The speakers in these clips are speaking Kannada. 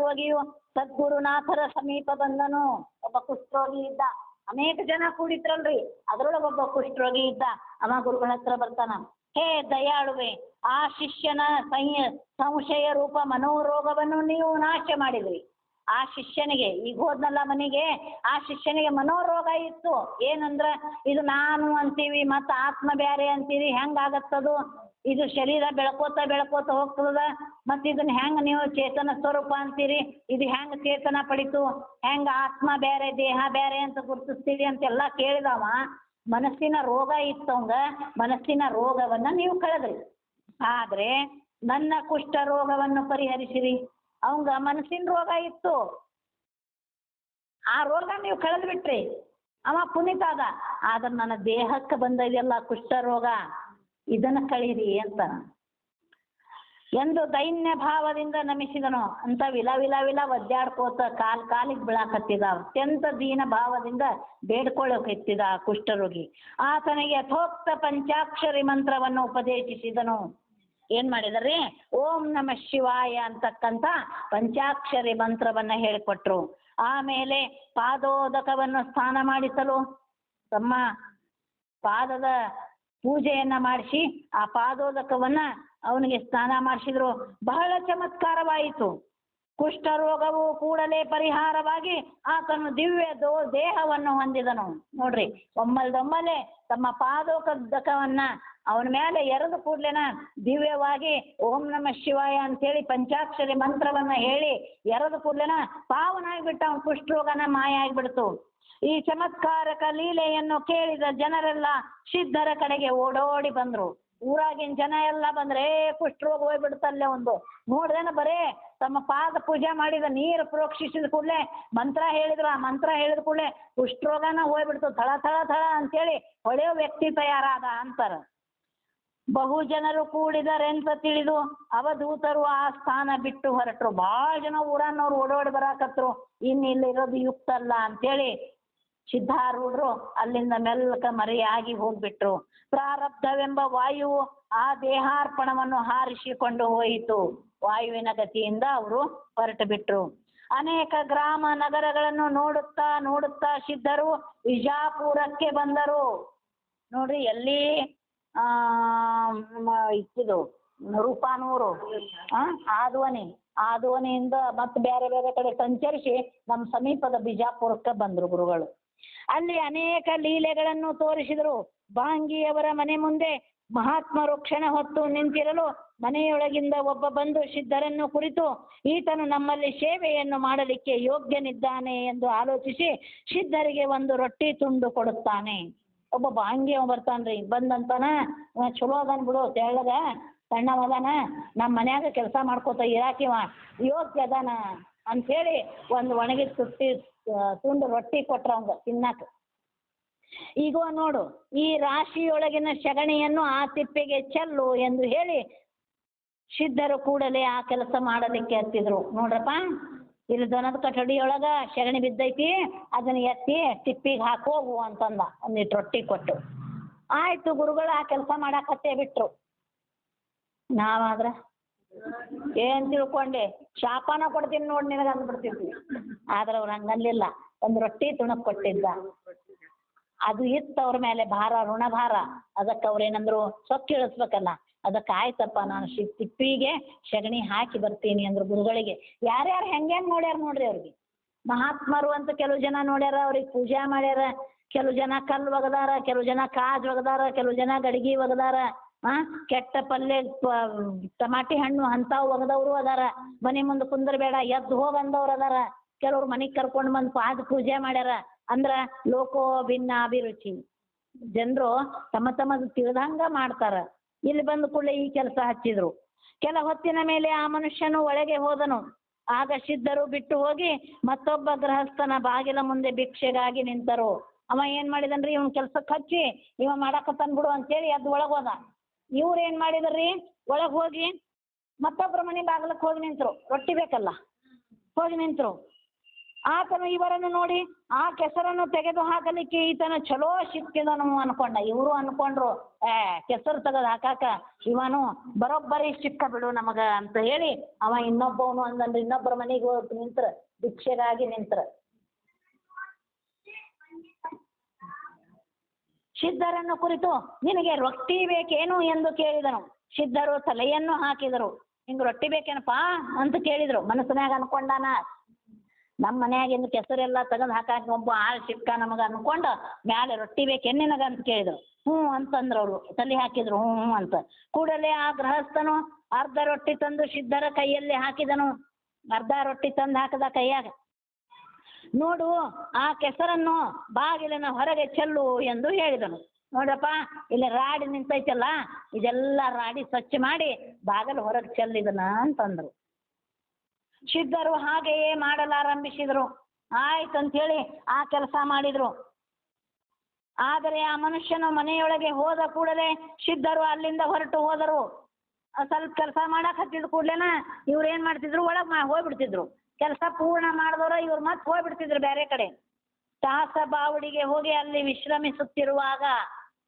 ಕುಷ್ಠರೋಗಿಯು ಸದ್ಗುರುನಾಥರ ಸಮೀಪ ಬಂದನು. ಒಬ್ಬ ಕುಷ್ಠರೋಗಿ ಇದ್ದ. ಅನೇಕ ಜನ ಕೂಡಿದ್ರಲ್ರಿ. ಅದ್ರೊಳಗೆ ಒಬ್ಬ ಕುಷ್ಠರೋಗಿ ಇದ್ದ. ಅವ ಗುರುಗಳ ಹತ್ರ ಬರ್ತಾನ. ಹೇ ದಯಾಳುವೆ, ಆ ಶಿಷ್ಯನ ಸಂಯ, ಸಂಶಯ ರೂಪ ಮನೋರೋಗವನ್ನು ನೀವು ನಾಶ ಮಾಡಿದ್ರಿ. ಆ ಶಿಷ್ಯನಿಗೆ, ಈಗ ಹೋದ್ನಲ್ಲ ಮನೆಗೆ, ಆ ಶಿಷ್ಯನಿಗೆ ಮನೋರೋಗ ಇತ್ತು. ಏನಂದ್ರ, ಇದು ನಾನು ಅಂತೀವಿ, ಮತ್ತ ಆತ್ಮ ಬ್ಯಾರೆ ಅಂತೀರಿ, ಹೆಂಗಾಗತ್ತದು? ಇದು ಶರೀರ ಬೆಳ್ಕೋತ ಬೆಳ್ಕೋತ ಹೋಗ್ತದ ಮತ್ತು ಇದನ್ನ ಹೆಂಗ್ ನೀವು ಚೇತನ ಸ್ವರೂಪ ಅಂತೀರಿ? ಇದು ಹೆಂಗ್ ಚೇತನ ಪಡಿತು? ಹೆಂಗ್ ಆತ್ಮ ಬೇರೆ ದೇಹ ಬೇರೆ ಅಂತ ಗುರುತಿಸ್ತೀರಿ ಅಂತೆಲ್ಲ ಕೇಳಿದವ. ಮನಸ್ಸಿನ ರೋಗ ಇತ್ತವಂಗ ಮನಸ್ಸಿನ ರೋಗವನ್ನ ನೀವು ಕಳೆದ್ರಿ. ಆದ್ರೆ ನನ್ನ ಕುಷ್ಠ ರೋಗವನ್ನು ಪರಿಹರಿಸಿರಿ. ಅವಂಗ ಮನಸ್ಸಿನ ರೋಗ ಇತ್ತು. ಆ ರೋಗ ನೀವು ಕಳೆದು ಬಿಟ್ರಿ ಅವ ಪುನೀತ ಅದ ಆದ್ರೆ ನನ್ನ ದೇಹಕ್ಕೆ ಬಂದದೆಲ್ಲ ಕುಷ್ಠ ರೋಗ. ಇದನ್ನ ಕಳೀರಿ ಅಂತ. ಎಂದು ದೈನ್ಯ ಭಾವದಿಂದ ನಮಿಸಿದನು. ಅಂತ ವಿಲ ವಿಲ ವಿಲ ಒದ್ದಾಡ್ಕೋತ ಕಾಲ್ ಕಾಲಿಗೆ ಬೀಳಾಕತ್ತಿದ. ಅತ್ಯಂತ ದೀನ ಭಾವದಿಂದ ಬೇಡ್ಕೊಳ್ಳೋಕೆತ್ತಿದ ಆ ಕುಷ್ಠರೋಗಿ. ಆತನಿಗೆ ಯಥೋಕ್ತ ಪಂಚಾಕ್ಷರಿ ಮಂತ್ರವನ್ನು ಉಪದೇಶಿಸಿದನು. ಏನ್ ಮಾಡಿದ್ರಿ? ಓಂ ನಮ ಶಿವಾಯ ಅಂತಕ್ಕಂಥ ಪಂಚಾಕ್ಷರಿ ಮಂತ್ರವನ್ನ ಹೇಳಿಕೊಟ್ರು. ಆಮೇಲೆ ಪಾದೋದಕವನ್ನು ಸ್ನಾನ ಮಾಡಿಸಲು. ತಮ್ಮ ಪಾದದ ಪೂಜೆಯನ್ನ ಮಾಡಿಸಿ ಆ ಪಾದೋದಕವನ್ನ ಅವನಿಗೆ ಸ್ನಾನ ಮಾಡಿಸಿದ್ರು. ಬಹಳ ಚಮತ್ಕಾರವಾಯಿತು. ಕುಷ್ಠರೋಗವು ಕೂಡಲೇ ಪರಿಹಾರವಾಗಿ ಆತನು ದಿವ್ಯ ದೋ, ದೇಹವನ್ನು ಹೊಂದಿದನು. ನೋಡ್ರಿ, ಒಮ್ಮಲ್ದೊಮ್ಮಲೆ ತಮ್ಮ ಪಾದೋಕದಕವನ್ನ ಅವನ ಮೇಲೆ ಎರದು ಕೂಡ್ಲೇನ ದಿವ್ಯವಾಗಿ ಓಂ ನಮ ಶಿವಾಯ ಅಂತೇಳಿ ಪಂಚಾಕ್ಷರಿ ಮಂತ್ರವನ್ನ ಹೇಳಿ ಎರದು ಕೂಡ್ಲೇನ ಪಾವನಾಗಿಬಿಟ್ಟ ಅವನ ಕುಷ್ಠರೋಗನ ಮಾಯ ಆಗ್ಬಿಡ್ತು. ಈ ಚಮತ್ಕಾರಕ ಲೀಲೆಯನ್ನು ಕೇಳಿದ ಜನರೆಲ್ಲ ಸಿದ್ಧರ ಕಡೆಗೆ ಓಡೋಡಿ ಬಂದ್ರು. ಊರಾಗಿನ ಜನ ಎಲ್ಲ ಬಂದ್ರೆ, ಏ, ಕುಷ್ಠರೋಗ ಹೋಗ್ಬಿಡ್ತಲ್ಲೇ ಒಂದು. ನೋಡ್ದೇನ ಬರೇ, ತಮ್ಮ ಪಾದ ಪೂಜೆ ಮಾಡಿದ ನೀರು ಪ್ರೋಕ್ಷಿಸಿದ ಕೂಡಲೇ ಮಂತ್ರ ಹೇಳಿದ್ರು. ಆ ಮಂತ್ರ ಹೇಳಿದ ಕೂಡಲೇ ಕುಷ್ಠರೋಗನ ಹೋಗ್ಬಿಡ್ತು. ಥಳ ಥಳ ಥಳ ಅಂತೇಳಿ ಹೊಳೆಯೋ ವ್ಯಕ್ತಿ ತಯಾರಾದ ಅಂತಾರ. ಬಹು ಜನರು ಕೂಡಿದರೆಂತ ತಿಳಿದು ಅವಧೂತರು ಆ ಸ್ಥಾನ ಬಿಟ್ಟು ಹೊರಟರು. ಭಾಳ ಜನ ಊರನ್ನವ್ರು ಓಡೋಡಿ ಬರಾಕತ್ರು. ಇನ್ನು ಇಲ್ಲಿರೋದು ಯುಕ್ತ ಅಲ್ಲ ಅಂತೇಳಿ ಸಿದ್ಧಾರೂಢರು ಅಲ್ಲಿಂದ ಮೆಲ್ಲಕ ಮರೆಯಾಗಿ ಹೋಗ್ಬಿಟ್ರು. ಪ್ರಾರಬ್ಧವೆಂಬ ವಾಯುವು ಆ ದೇಹಾರ್ಪಣವನ್ನು ಹಾರಿಸಿಕೊಂಡು ಹೋಯಿತು. ವಾಯುವಿನ ಗತಿಯಿಂದ ಅವರು ಹೊರಟು ಬಿಟ್ರು ಅನೇಕ ಗ್ರಾಮ ನಗರಗಳನ್ನು ನೋಡುತ್ತಾ ನೋಡುತ್ತಾ ಸಿದ್ಧರು ವಿಜಾಪುರಕ್ಕೆ ಬಂದರು. ನೋಡ್ರಿ, ಎಲ್ಲಿ? ಆ ಇದು, ರೂಪಾನೂರು. ಆ, ಆದ್ವನಿ. ಆದ್ವನಿಯಿಂದ ಮತ್ತೆ ಬೇರೆ ಬೇರೆ ಕಡೆ ಸಂಚರಿಸಿ ನಮ್ಮ ಸಮೀಪದ ಬಿಜಾಪುರಕ್ಕೆ ಬಂದರು ಗುರುಗಳು. ಅಲ್ಲಿ ಅನೇಕ ಲೀಲೆಗಳನ್ನು ತೋರಿಸಿದರು. ಬಾಂಗಿಯವರ ಮನೆ ಮುಂದೆ ಮಹಾತ್ಮರು ಕ್ಷಣ ಹೊತ್ತು ನಿಂತಿರಲು ಮನೆಯೊಳಗಿಂದ ಒಬ್ಬ ಬಂದು ಸಿದ್ಧರನ್ನು ಕುರಿತು, ಈತನು ನಮ್ಮಲ್ಲಿ ಸೇವೆಯನ್ನು ಮಾಡಲಿಕ್ಕೆ ಯೋಗ್ಯನಿದ್ದಾನೆ ಎಂದು ಆಲೋಚಿಸಿ ಸಿದ್ಧರಿಗೆ ಒಂದು ರೊಟ್ಟಿ ತುಂಡು ಕೊಡುತ್ತಾನೆ. ಒಬ್ಬ ಭಾಂಗಿಯವ ಬರ್ತಾನೆ ಬರ್ತಾನ್ರಿ, ಬಂದಂತನ ಚಲೋ ಅದಾನ ಬಿಡು, ತೆಳ್ಳಗ, ಸಣ್ಣವದಾನ ನಮ್ಮ ಮನ್ಯಾಗ ಕೆಲಸ ಮಾಡ್ಕೋತ ಇರಾಕಿವ ಯೋಗ್ಯ ಅದಾನ ಹೇಳಿ ಒಂದು ಒಣಗಿದ ತುಟ್ಟಿ ತುಂಡು ರೊಟ್ಟಿ ಕೊಟ್ರ ಅವಂಗ ತಿನ್ನಾಕ ಈಗ ನೋಡು, ಈ ರಾಶಿಯೊಳಗಿನ ಸಗಣಿಯನ್ನು ಆ ತಿಪ್ಪೆಗೆ ಚೆಲ್ಲು ಎಂದು ಹೇಳಿ ಸಿದ್ಧರು ಕೂಡಲೇ ಆ ಕೆಲಸ ಮಾಡಲಿಕ್ಕೆ ಹತ್ತಿದ್ರು ನೋಡ್ರಪ್ಪ, ಇಲ್ಲಿ ದನದ ಕಟ್ಟಡಿಯೊಳಗ ಸಗಣಿ ಬಿದ್ದೈತಿ, ಅದನ್ನ ಎತ್ತಿ ತಿಪ್ಪಿಗೆ ಹಾಕೋಗು ಅಂತಂದ ಒಂದಿಟ್ಟು ರೊಟ್ಟಿ ಕೊಟ್ಟು. ಆಯ್ತು ಗುರುಗಳು ಆ ಕೆಲಸ ಮಾಡಾಕತ್ತೆ ಬಿಟ್ರು. ನಾವಾದ್ರ ಏನ್ ತಿಳ್ಕೊಂಡೆ? ಶಾಪನ ಕೊಡ್ತೀನಿ ನೋಡಿ ನಿನಗೆ ಅಂದ್ಬಿಡ್ತಿದ್ವಿ ಆದ್ರೆ ಅವ್ರು ಹಂಗನ್ಲಿಲ್ಲ. ಒಂದು ರೊಟ್ಟಿ ತುಣಕ್ ಕೊಟ್ಟಿದ್ದ. ಅದು ಇತ್ತು ಅವ್ರ ಮೇಲೆ ಭಾರ, ಋಣ ಭಾರ. ಅದಕ್ಕೆ ಅವ್ರು ಏನಂದ್ರು ಸೊಕ್ಕಿ ಇಳಿಸ್ಬೇಕಲ್ಲ ಅದಕ್ಕೆ ಆಯ್ತಪ್ಪ, ನಾನು ಶಿ, ತಿಪ್ಪಿಗೆ ಸಗಣಿ ಹಾಕಿ ಬರ್ತೀನಿ ಅಂದ್ರು ಗುರುಗಳಿಗೆ. ಯಾರ್ಯಾರು ಹೆಂಗೆಂಗೆ ನೋಡ್ಯಾರ ನೋಡ್ರಿ ಅವ್ರಿಗೆ. ಮಹಾತ್ಮರು ಅಂತ ಕೆಲವು ಜನ ನೋಡ್ಯಾರ, ಅವ್ರಿಗೆ ಪೂಜೆ ಮಾಡ್ಯಾರ. ಕೆಲವು ಜನ ಕಲ್ಲು ಒಗದಾರ, ಕೆಲವು ಜನ ಕಾಜ್ ಒಗದಾರ, ಕೆಲವು ಜನ ಗಡಿಗೆ ಒಗದಾರ. ಆ? ಕೆಟ್ಟ ಪಲ್ಲೆ ಟಮಾಟಿ ಹಣ್ಣು ಅಂಥವು ಒಗದವರು ಅದಾರ. ಮನೆ ಮುಂದೆ ಕುಂದ್ರಬೇಡ, ಎದ್ದು ಹೋಗ್ ಅಂದವ್ರು ಅದಾರ. ಕೆಲವ್ರು ಮನೆಗೆ ಕರ್ಕೊಂಡು ಬಂದು ಪಾದ ಪೂಜೆ ಮಾಡ್ಯಾರ. ಅಂದ್ರ ಲೋಕೋ ಭಿನ್ನಾಭಿರುಚಿ ಜನರು ತಮ್ಮ ತಮ್ಮದು ತಿಳಿದಂಗ ಮಾಡ್ತಾರ. ಇಲ್ಲಿ ಬಂದ ಕೂಡಲೇ ಈ ಕೆಲಸ ಹಚ್ಚಿದ್ರು. ಕೆಲ ಹೊತ್ತಿನ ಮೇಲೆ ಆ ಮನುಷ್ಯನು ಒಳಗೆ ಹೋದನು. ಆಗ ಸಿದ್ಧರು ಬಿಟ್ಟು ಹೋಗಿ ಮತ್ತೊಬ್ಬ ಗೃಹಸ್ಥನ ಬಾಗಿಲ ಮುಂದೆ ಭಿಕ್ಷೆಗಾಗಿ ನಿಂತರು. ಅವ ಏನ್ ಮಾಡಿದನ್ರಿ? ಇವ್ನ ಕೆಲ್ಸಕ್ಕೆ ಹಚ್ಚಿ, ಇವ ಮಾಡಾಕತ್ತಾನ ಬಿಡು ಅಂತೇಳಿ ಎದ್ದು ಒಳಗೆ ಹೋದ. ಇವ್ರು ಏನ್ ರೀ ಒಳಗೆ ಹೋಗಿ ಮತ್ತೊಬ್ಬರ ಮನೆ ಬಾಗಿಲಕ್ಕೆ ಹೋಗಿ ನಿಂತರು. ರೊಟ್ಟಿ ಬೇಕಲ್ಲ? ಹೋಗಿ ನಿಂತರು. ಆತನು ಇವರನ್ನು ನೋಡಿ ಆ ಕೆಸರನ್ನು ತೆಗೆದು ಹಾಕಲಿಕ್ಕೆ ಈತನ ಚಲೋ ಸಿಕ್ಕಿದನು ಅನ್ಕೊಂಡ. ಇವರು ಅನ್ಕೊಂಡ್ರು, ಏ, ಕೆಸರು ತೆಗೆದು ಹಾಕಾಕ ಇವನು ಬರೋಬ್ಬರಿ ಸಿಕ್ಕ ಬಿಡು ನಮಗ ಅಂತ ಹೇಳಿ ಅವ ಇನ್ನೊಬ್ಬವನು ಅಂದಂದ್ರೆ ಇನ್ನೊಬ್ಬರ ಮನೆಗೆ ಹೋಗಿ ನಿಂತ್ರ, ಭಿಕ್ಷೆಗಾಗಿ ನಿಂತ್ರ. ಸಿದ್ಧರನ್ನು ಕುರಿತು ನಿನಗೆ ರೊಟ್ಟಿ ಬೇಕೇನು ಎಂದು ಕೇಳಿದನು. ಸಿದ್ಧರು ತಲೆಯನ್ನು ಹಾಕಿದರು. ನಿಂಗೆ ರೊಟ್ಟಿ ಬೇಕೇನಪ್ಪ ಅಂತ ಕೇಳಿದರು. ಮನಸ್ಸಿನಾಗ ಅನ್ಕೊಂಡಾನ, ನಮ್ಮ ಮನ್ಯಾಗಿಂದು ಕೆಸರೆಲ್ಲ ತೆಗೆದು ಹಾಕಾಕ ಒಬ್ಬ ಆಳ್ ಸಿಕ್ಕ ನಮಗೆ ಅನ್ಕೊಂಡು, ಮ್ಯಾಲೆ ರೊಟ್ಟಿ ಬೇಕೇನು ನಿನಗೆ ಅಂತ ಕೇಳಿದ್ರು. ಹ್ಞೂ ಅಂತಂದ್ರು ಅವರು. ತಲೆ ಹಾಕಿದ್ರು, ಹ್ಞೂ ಹ್ಞೂ ಅಂತ. ಕೂಡಲೇ ಆ ಗೃಹಸ್ಥನು ಅರ್ಧ ರೊಟ್ಟಿ ತಂದು ಸಿದ್ಧರ ಕೈಯಲ್ಲಿ ಹಾಕಿದನು. ಅರ್ಧ ರೊಟ್ಟಿ ತಂದು ಹಾಕಿದ ಕೈಯಾಗ. ನೋಡು, ಆ ಕೆಸರನ್ನು ಬಾಗಿಲಿನ ಹೊರಗೆ ಚೆಲ್ಲು ಎಂದು ಹೇಳಿದನು. ನೋಡಪ್ಪ, ಇಲ್ಲಿ ರಾಡಿ ನಿಂತೈತಲ್ಲ, ಇದೆಲ್ಲ ರಾಡಿ ಸ್ವಚ್ಛ ಮಾಡಿ ಬಾಗಿಲು ಹೊರಗೆ ಚೆಲ್ಲಿದನ ಅಂತಂದ್ರು. ಸಿದ್ಧರು ಹಾಗೆಯೇ ಮಾಡಲಾರಂಭಿಸಿದರು ಆಯ್ತು ಹೇಳಿ ಆ ಕೆಲಸ ಮಾಡಿದ್ರು. ಆದರೆ ಆ ಮನುಷ್ಯನು ಮನೆಯೊಳಗೆ ಹೋದ ಕೂಡಲೇ ಸಿದ್ಧರು ಅಲ್ಲಿಂದ ಹೊರಟು ಹೋದರು. ಸ್ವಲ್ಪ ಕೆಲಸ ಮಾಡಕ್ಕೆ ಹತ್ತಿದ ಕೂಡ್ಲೇನ ಇವ್ರು ಏನ್ ಮಾಡ್ತಿದ್ರು, ಒಳಗೆ ಮಾ, ಹೋಗ್ಬಿಡ್ತಿದ್ರು. ಕೆಲಸ ಪೂರ್ಣ ಮಾಡಿದವ್ರ ಇವ್ರು ಮತ್ತೆ ಹೋಗ್ಬಿಡ್ತಿದ್ರು ಬೇರೆ ಕಡೆ. ತಾಸ ಬಾವುಡಿಗೆ ಹೋಗಿ ಅಲ್ಲಿ ವಿಶ್ರಮಿಸುತ್ತಿರುವಾಗ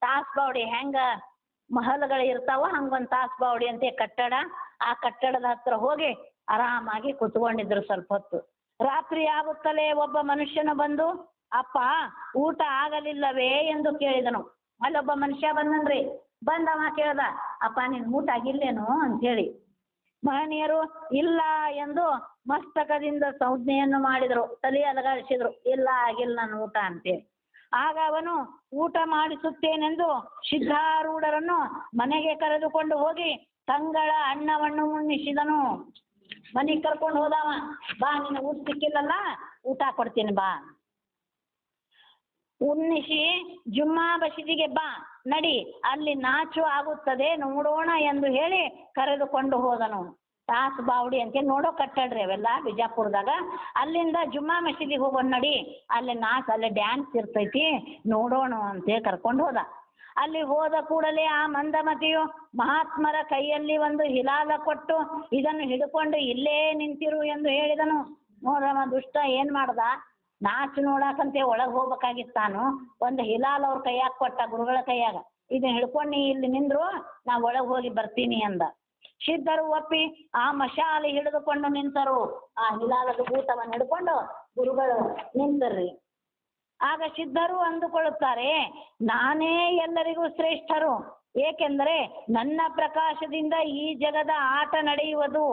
ತಾಸ್ ಬಾವುಡಿ ಹೆಂಗ ಮಹಲ್ಗಳು ಇರ್ತಾವ ಹಂಗೊಂದು ತಾಸ್ ಬಾವುಡಿ ಅಂತ ಕಟ್ಟಡ. ಆ ಕಟ್ಟಡದ ಹತ್ರ ಹೋಗಿ ಆರಾಮಾಗಿ ಕುತ್ಕೊಂಡಿದ್ರು ಸ್ವಲ್ಪ ಹೊತ್ತು. ರಾತ್ರಿ ಆಗುತ್ತಲೇ ಒಬ್ಬ ಮನುಷ್ಯನು ಬಂದು, ಅಪ್ಪ, ಊಟ ಆಗಲಿಲ್ಲವೇ? ಎಂದು ಕೇಳಿದನು. ಅಲ್ಲೊಬ್ಬ ಮನುಷ್ಯ ಬಂದನ್ರಿ. ಬಂದವ ಕೇಳ್ದ, ಅಪ್ಪ, ನಿನ್ ಊಟ ಆಗಿಲ್ಲೇನು? ಅಂತೇಳಿ ಮಹನೀಯರು ಇಲ್ಲ ಎಂದು ಮಸ್ತಕದಿಂದ ಸಂಜ್ಞೆಯನ್ನು ಮಾಡಿದರು, ತಲೆ ಅಲಗಾಡಿಸಿದ್ರು. ಇಲ್ಲ, ಆಗಿಲ್ಲ ನನ್ನ ಊಟ ಅಂತೇಳಿ ಆಗ ಅವನು ಊಟ ಮಾಡಿಸುತ್ತೇನೆಂದು ಸಿದ್ಧಾರೂಢರನ್ನು ಮನೆಗೆ ಕರೆದುಕೊಂಡು ಹೋಗಿ ತಂಗಳ ಅನ್ನವನ್ನು ಉಣ್ಣಿಸಿದನು. ಮನೆಗೆ ಕರ್ಕೊಂಡು ಹೋದವ, ಬಾ ನಿನ್ನ ಊಟ ಸಿಕ್ಕಿಲ್ಲಲ್ಲ, ಊಟ ಕೊಡ್ತೀನಿ, ಬಾ. ಉಣ್ಣಿಸಿ ಜುಮ್ಮಾ ಬಸಿದಿಗೆ ಬಾ, ನಡಿ, ಅಲ್ಲಿ ನಾಚು ಆಗುತ್ತದೆ, ನೋಡೋಣ ಎಂದು ಹೇಳಿ ಕರೆದುಕೊಂಡು ಹೋದನು. ತಾಸ್ ಬಾವುಡಿ ಅಂತ ನೋಡೋ ಕಟ್ಟಡ್ರಿ ಅವೆಲ್ಲ ಬಿಜಾಪುರದಾಗ. ಅಲ್ಲಿಂದ ಜುಮ್ಮಾ ಮಸೀದಿಗೆ ಹೋಗೋಣ ನಡಿ, ಅಲ್ಲಿ ನಾಚ್, ಅಲ್ಲಿ ಡ್ಯಾನ್ಸ್ ಇರ್ತೈತಿ, ನೋಡೋಣ ಅಂತೇಳಿ ಕರ್ಕೊಂಡು ಹೋದ. ಅಲ್ಲಿ ಹೋದ ಕೂಡಲೇ ಆ ಮಂದಮತಿಯು ಮಹಾತ್ಮರ ಕೈಯಲ್ಲಿ ಒಂದು ಹಿಲಾಲ ಕೊಟ್ಟು ಇದನ್ನು ಹಿಡ್ಕೊಂಡು ಇಲ್ಲೇ ನಿಂತಿರು ಎಂದು ಹೇಳಿದನು. ನೋಡಮ್ಮ ದುಷ್ಟ ಏನ್ ಮಾಡ್ದ? ನಾಚು ನೋಡಾಕಂತೆ ಒಳಗೆ ಹೋಗ್ಬೇಕಾಗಿತ್ತು ತಾನು. ಒಂದು ಹಿಲಾಲ್ ಅವ್ರ ಕೈಯಾಗ ಕೊಟ್ಟ ಗುರುಗಳ ಕೈಯಾಗ ಇದನ್ನ ಹಿಡ್ಕೊಂಡು ಇಲ್ಲಿ ನಿಂದ್ರು, ನಾ ಒಳಗೆ ಹೋಗಿ ಬರ್ತೀನಿ ಅಂದ. ಸಿದ್ಧರು ಒಪ್ಪಿ, ಆ ಮಶಾಲೆ ಹಿಡಿದುಕೊಂಡು ನಿಂತರು. ಆ ಹಿಲಾಲದ ಊಟವನ್ನು ಹಿಡ್ಕೊಂಡು ಗುರುಗಳು ನಿಂತರ್ರಿ. ಆಗ ಸಿದ್ಧರು ಅಂದುಕೊಳ್ಳುತ್ತಾರೆ, ನಾನೇ ಎಲ್ಲರಿಗೂ ಶ್ರೇಷ್ಠರು. ಏಕೆಂದರೆ ನನ್ನ ಪ್ರಕಾಶದಿಂದ ಈ ಜಗದ ಆಟ ನಡೆಯುವುದು.